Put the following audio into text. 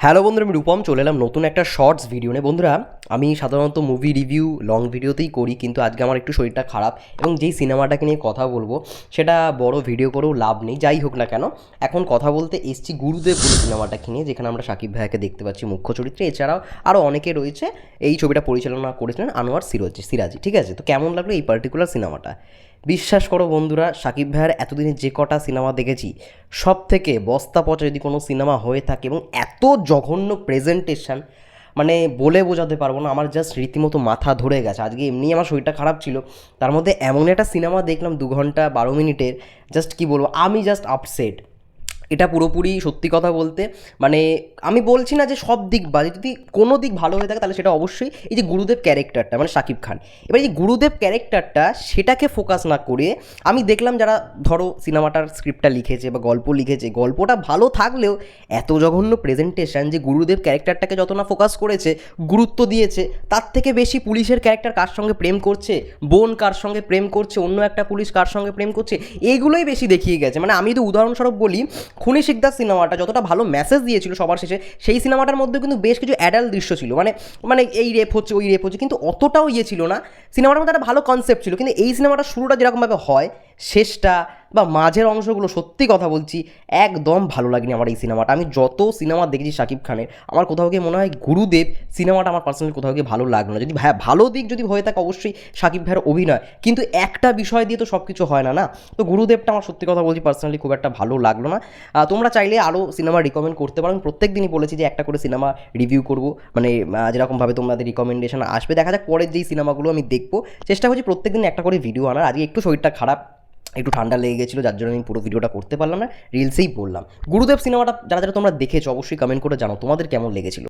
Hello বন্ধুরা আমি রূপম চলে এলাম নতুন একটা শর্টস ভিডিও নিয়ে। বন্ধুরা আমি সাধারণত মুভি রিভিউ লং ভিডিওতেই করি, কিন্তু আজকে আমার একটু শরীরটা খারাপ এবং যেই সিনেমাটাকে নিয়ে কথা বলব, সেটা বড় ভিডিও করেও লাভ নেই, যাই হোক না কেন। এখন কথা বলতে এসছি গুরুদেব বলে সিনেমাটাকে নিয়ে, যেখানে আমরা সাকিব ভাইয়াকে দেখতে পাচ্ছি মুখ্য চরিত্রে। এছাড়াও আরও অনেকে রয়েছে, এই ছবিটা পরিচালনা করেছিলেন আনোয়ার সিরোজি, সিরাজি, ঠিক আছে? তো কেমন লাগল এই পার্টিকুলার সিনেমাটা? বিশ্বাস করো বন্ধুরা, সাকিব ভাইয়ের এতদিনে যে কটা সিনেমা দেখেছি সব থেকে বস্তা পচা যদি কোনো সিনেমা হয়ে থাকে এবং এত জঘন্য প্রেজেন্টেশন মানে বলে বোঝাতে পারব না, আমার জাস্ট রীতিমতো মাথা ধরে গেছে। আজকে এমনি আমার শরীরটা খারাপ ছিল, তার মধ্যে এমন একটা সিনেমা দেখলাম দু ঘণ্টা বারো মিনিটের জাস্ট কি বলব, আমি জাস্ট আপসেট এটা পুরোপুরি সত্যি কথা বলতে মানে আমি বলছি না যে সব দিক বাজে যদি কোনো দিক ভালো হয়ে থাকে তাহলে সেটা অবশ্যই এই যে গুরুদেব ক্যারেক্টারটা মানে শাকিব খান। এবার এই গুরুদেব ক্যারেক্টারটা সেটাকে ফোকাস না করে আমি দেখলাম যারা ধরো সিনেমাটার স্ক্রিপ্টটা লিখেছে বা গল্প লিখেছে, গল্পটা ভালো থাকলেও এত জঘন্য প্রেজেন্টেশন যে গুরুদেব ক্যারেক্টারটাকে যত না ফোকাস করেছে, গুরুত্ব দিয়েছে, তার থেকে বেশি পুলিশের ক্যারেক্টার কার সঙ্গে প্রেম করছে, বোন কার সঙ্গে প্রেম করছে, অন্য একটা পুলিশ কার সঙ্গে প্রেম করছে এইগুলোই বেশি দেখিয়ে গেছে। মানে আমি যদি উদাহরণস্বরূপ বলি খুনি শিকদার সিনেমাটা যতটা ভালো মেসেজ দিয়েছিল সবার শেষে, সেই সিনেমাটার মধ্যে কিন্তু বেশ কিছু অ্যাডাল্ট দৃশ্য ছিল। মানে মানে এই রেপ হচ্ছে, ওই রেপ হচ্ছে, কিন্তু অতটাও ইয়ে ছিল না। সিনেমাটার মধ্যে একটা ভালো কনসেপ্ট ছিল, কিন্তু এই সিনেমাটার শুরুটা যেরকমভাবে হয়, শেষটা বা মাঝের অংশগুলো সত্যি কথা বলছি, একদম ভালো লাগেনি আমার এই সিনেমাটা। আমি যত সিনেমা দেখেছি শাকিব খানের, আমার কোথাও গিয়ে মনে হয় গুরুদেব সিনেমাটা আমার পার্সোনালি কোথাও গিয়ে ভালো লাগল না। যদি ভাই ভালো দিক যদি হয়ে থাকে অবশ্যই শাকিব ভাইয়ের অভিনয়। কিন্তু একটা বিষয় দিয়ে তো সব কিছু হয় না না? তো গুরুদেবটা আমার সত্যি কথা বলছি পার্সোনালি খুব একটা ভালো লাগল না। তোমরা চাইলে আরও সিনেমা রিকমেন্ড করতে পারো। আমি প্রত্যেক দিনই বলেছি যে একটা করে সিনেমা রিভিউ করব। মানে যেরকমভাবে তোমাদের রিকমেন্ডেশন আসবে। দেখা যাক পরের যেই সিনেমাগুলো আমি দেখব। চেষ্টা করছি প্রত্যেক দিন একটা করে ভিডিও আনার। আজকে একটু শরীরটা খারাপ। একটু ঠান্ডা লেগে গেছিল, যার জন্য আমি পুরো ভিডিওটা করতে পারলাম না রিলসেই বললাম। গুরুদেব সিনেমাটা যারা যারা তোমরা দেখেছ, অবশ্যই কমেন্ট করে জানো তোমাদের কেমন লেগেছিল?